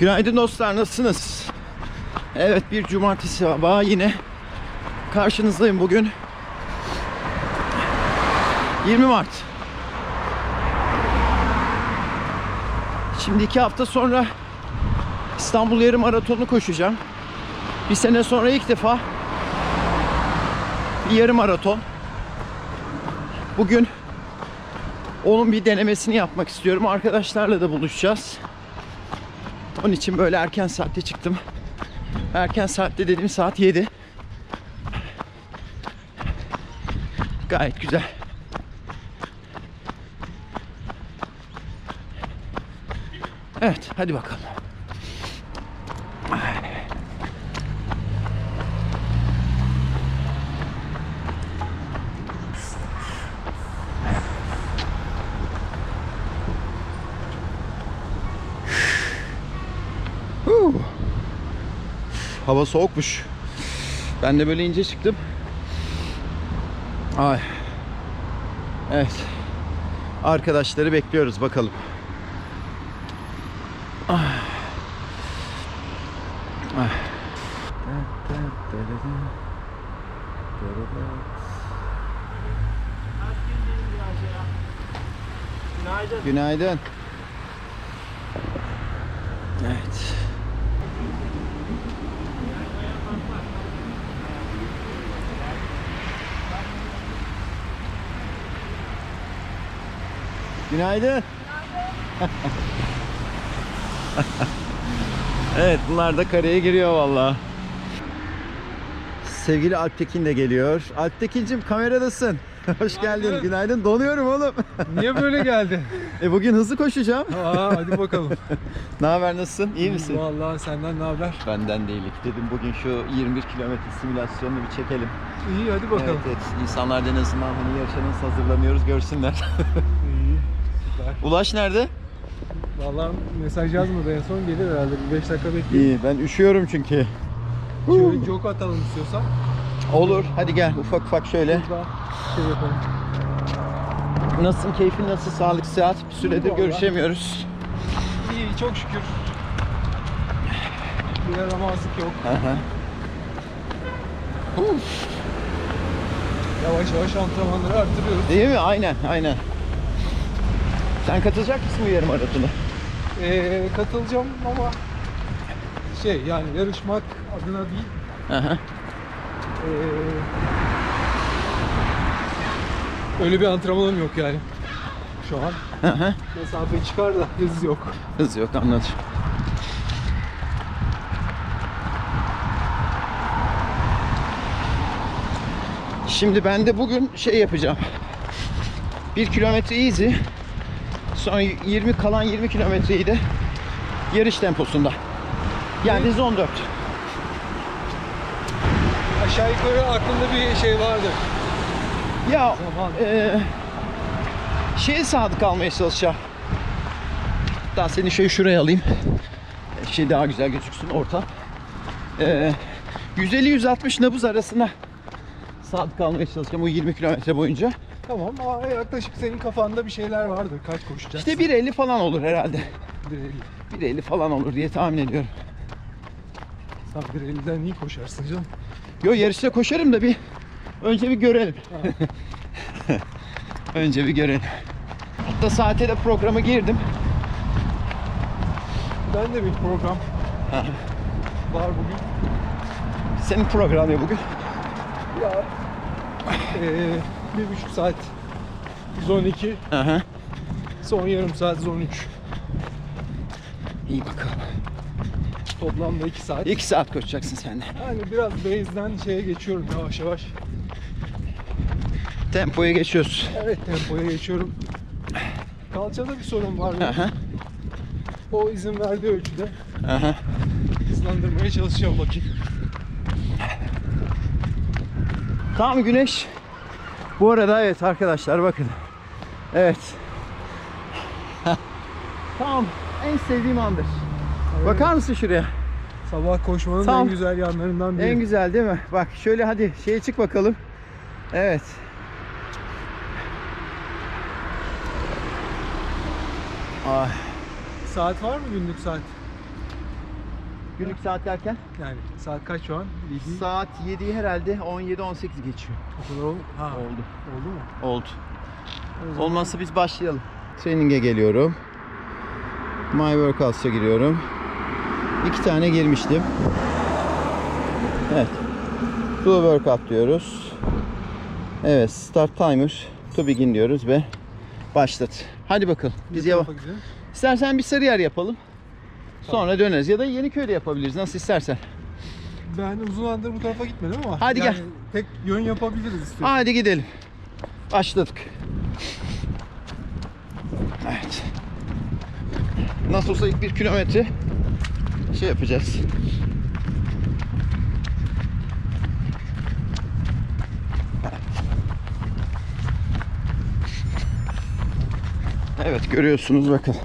Günaydın dostlar nasılsınız? Evet bir cumartesi sabahı yine karşınızdayım bugün. 20 Mart. Şimdi iki hafta sonra İstanbul Yarım Maratonu koşacağım. Bir sene sonra ilk defa bir yarım maraton. Bugün onun bir denemesini yapmak istiyorum. Arkadaşlarla da buluşacağız. Onun için böyle erken saatte çıktım. Erken saatte dediğim saat 7. Gayet güzel. Evet, hadi bakalım. Hava soğukmuş. Ben de böyle ince çıktım. Ay. Evet. Arkadaşları bekliyoruz bakalım. Günaydın. Günaydın. Evet. Günaydın. evet bunlar da kareye giriyor valla. Sevgili Alptekin de geliyor. Alptekin'cim kameradasın. Hoş geldin. Günaydın. Günaydın. Donuyorum oğlum. Niye böyle geldi? e bugün hızlı koşacağım. Aa hadi bakalım. Ne haber nasılsın? İyi misin? Vallahi senden ne haber? Benden değilik. Dedim bugün şu 21 kilometre simülasyonunu bir çekelim. İyi hadi bakalım. Evet, evet. İnsanlar en azından hani yarışa nasıl hazırlanıyoruz görsünler. Ulaş nerede? Vallahi mesaj yazmadı en son gelir herhalde. Bir 5 dakika bekleyin. İyi. Ben üşüyorum çünkü. Şöyle jog atalım istiyorsan. Olur. Hadi gel ufak ufak şöyle. Burada şey yapalım. Nasılsın? Keyfin nasıl? Sağlık, sıhhat? Bir süredir Vallahi. görüşemiyoruz. İyi çok şükür. Bir yaramazlık yok. Aha. Yavaş yavaş antrenmanları arttırıyoruz. Değil mi? Aynen, aynen. Sen katılacak mısın bu yarım maratona? Ee, katılacağım ama şey yani yarışmak adına değil. Aha. Ee, öyle bir antrenmanım yok yani. Şu an Aha. mesafe çıkar da hız yok. Hız yok anladım. Şimdi ben de bugün şey yapacağım. 1 kilometre easy. Sonra 20 kalan 20 kilometreyi de yarış temposunda. Yani hız 14. Aşağı yukarı aklımda bir şey vardı. Ya eee şeye sadık kalmaya çalışacağım. Hatta seni şöyle şuraya alayım. Şey daha güzel gözüksün orta. Eee 150-160 nabız arasına sadık kalmaya çalışacağım o 20 kilometre boyunca. Tamam ama yaklaşık senin kafanda bir şeyler vardır. Kaç koşacaksın? İşte 1.50 falan olur herhalde. 1.50. 1.50 falan olur diye tahmin ediyorum. Sen 1.50'den iyi koşarsın canım. Yo yarışta koşarım da bir önce bir görelim. önce bir görelim. Hatta saate de programa girdim. Ben de bir program var bugün. Senin program ya bugün. Ya eee bir buçuk saat 112 Aha. son yarım saat 113 İyi bakalım. toplamda 2 saat. 2 saat koşacaksın sen de. Yani biraz base'den şeye geçiyorum yavaş yavaş. Tempoya geçiyoruz. Evet tempoya geçiyorum. Kalçada bir sorun var. Aha. O izin verdiği ölçüde Aha. hızlandırmaya çalışacağım bakayım. Tam güneş. Bu arada evet arkadaşlar bakın. Evet. Tam en sevdiğim andır. Bakar mısın şuraya? Sabah koşmanın Tam. en güzel yanlarından biri. En güzel değil mi? Bak şöyle hadi şeye çık bakalım. Evet. Ay. Saat var mı günlük saat? Günlük saat derken Yani saat kaç şu an? 7. saat 7'yi herhalde 17-18 geçiyor. O kadar oldu. Ha, Oldu. oldu mu? Oldu. Zaman- Olmazsa biz başlayalım. Training'e geliyorum. My Workouts'a giriyorum. İki tane girmiştim. Evet. Do workout diyoruz. Evet. Start timer. To begin diyoruz ve başlat. Hadi bakalım. Biz yavaş. İstersen bir sarı yer yapalım. Sonra döneriz. Ya da Yeniköy'de yapabiliriz. Nasıl istersen. Ben uzun zamandır bu tarafa gitmedim ama. Hadi yani gel. Tek yön yapabiliriz istiyorsan. Hadi gidelim. Başladık. Evet. Nasıl olsa ilk bir kilometre şey yapacağız. Evet görüyorsunuz bakın.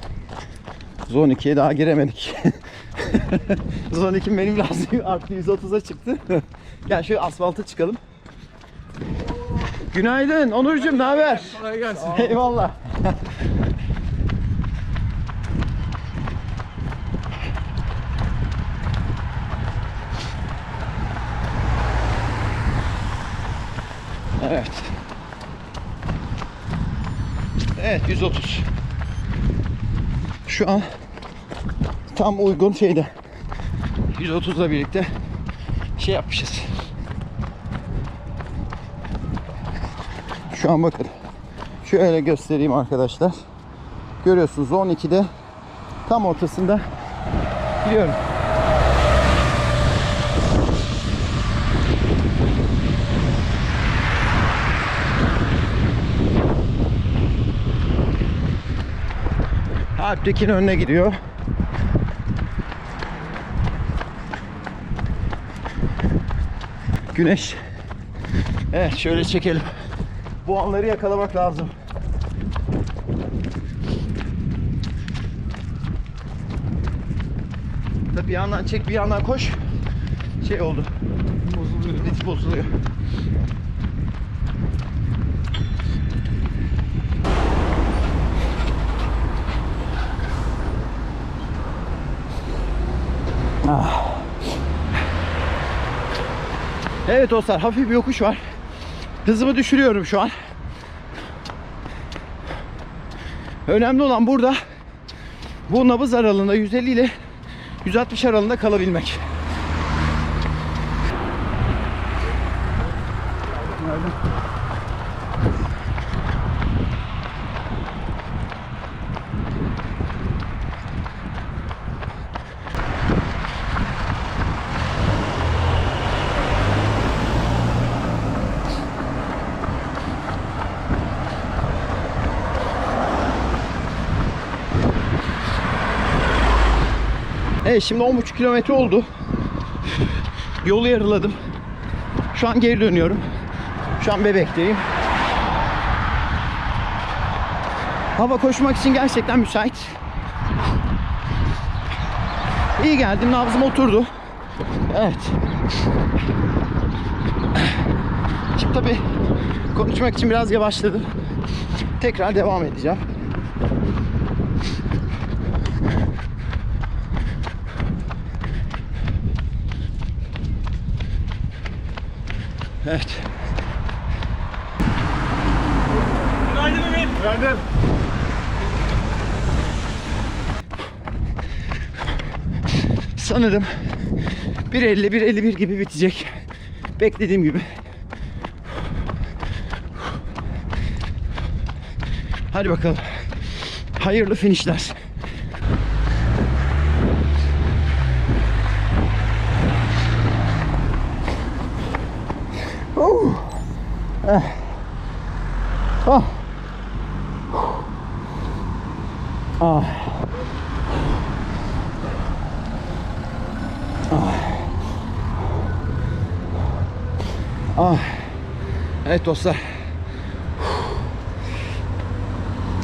Zone 2'ye daha giremedik. Zone 2 benim biraz arttı 130'a çıktı. Gel şöyle asfalta çıkalım. Günaydın Onurcuğum ne haber? Kolay gelsin. Eyvallah. Evet. Evet 130. Şu an tam uygun şeyde. 130'la birlikte şey yapmışız. Şu an bakın. Şöyle göstereyim arkadaşlar. Görüyorsunuz 12'de tam ortasında gidiyorum. Alptekin önüne gidiyor. Güneş. Evet şöyle çekelim. Bu anları yakalamak lazım. Tabii bir yandan çek bir yandan koş. Şey oldu. Bozuluyor değil mi? Rit bozuluyor. Ah. Evet dostlar hafif bir yokuş var. Hızımı düşürüyorum şu an. Önemli olan burada bu nabız aralığında 150 ile 160 aralığında kalabilmek. Evet şimdi 10,5 kilometre oldu. Yolu yarıladım. Şu an geri dönüyorum. Şu an bebekteyim. Hava koşmak için gerçekten müsait. İyi geldim. Nabzım oturdu. Evet. Şimdi tabii konuşmak için biraz yavaşladım. Tekrar devam edeceğim. Evet. Günaydın. Sanırım 1.50 1.51 gibi bitecek. Beklediğim gibi. Hadi bakalım. Hayırlı finişler. Eh. Ah. Ah. Ah. Evet dostlar.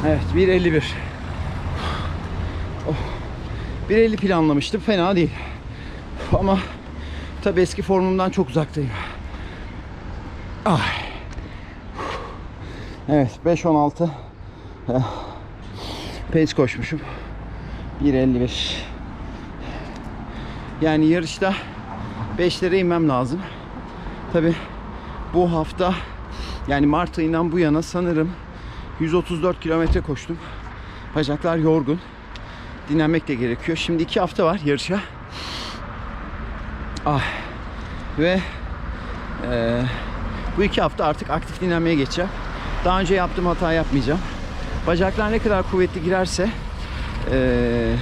Evet 1.51. Oh. 1.50 planlamıştım. Fena değil. Ama tabi eski formumdan çok uzaktayım. Ah. Evet 5.16 Eh. pace koşmuşum. 1.51 Yani yarışta 5'lere inmem lazım. Tabi bu hafta yani Mart ayından bu yana sanırım 134 kilometre koştum. Bacaklar yorgun. Dinlenmek de gerekiyor. Şimdi iki hafta var yarışa. Ah. Ve eee, bu iki hafta artık aktif dinlenmeye geçeceğim. Daha önce yaptığım hata yapmayacağım. Bacaklar ne kadar kuvvetli girerse eee,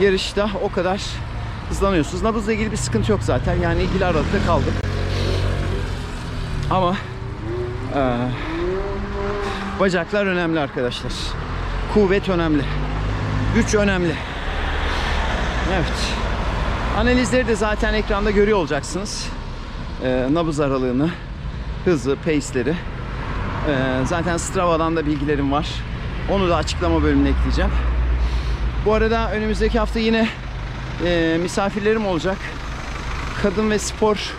yarışta o kadar hızlanıyorsunuz. Nabızla ilgili bir sıkıntı yok zaten. Yani ilgili aralıkta kaldım. Ama eee, bacaklar önemli arkadaşlar. Kuvvet önemli. Güç önemli. Evet. Analizleri de zaten ekranda görüyor olacaksınız. Ee, nabız aralığını, hızı, pace'leri. Ee, zaten Strava'dan da bilgilerim var. Onu da açıklama bölümüne ekleyeceğim. Bu arada önümüzdeki hafta yine e, misafirlerim olacak. Kadın ve spor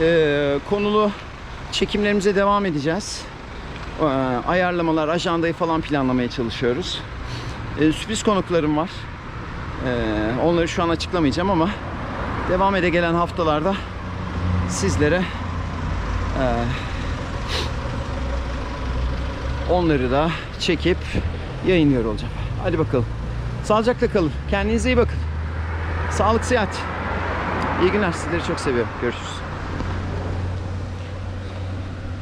e, konulu çekimlerimize devam edeceğiz. Ee, ayarlamalar, ajandayı falan planlamaya çalışıyoruz. Ee, sürpriz konuklarım var. Ee, onları şu an açıklamayacağım ama devam ede gelen haftalarda sizlere e, onları da çekip yayınlıyor olacağım. Hadi bakalım. Sağlıcakla kalın. Kendinize iyi bakın. Sağlık, sıhhat. İyi günler. Sizleri çok seviyorum. Görüşürüz.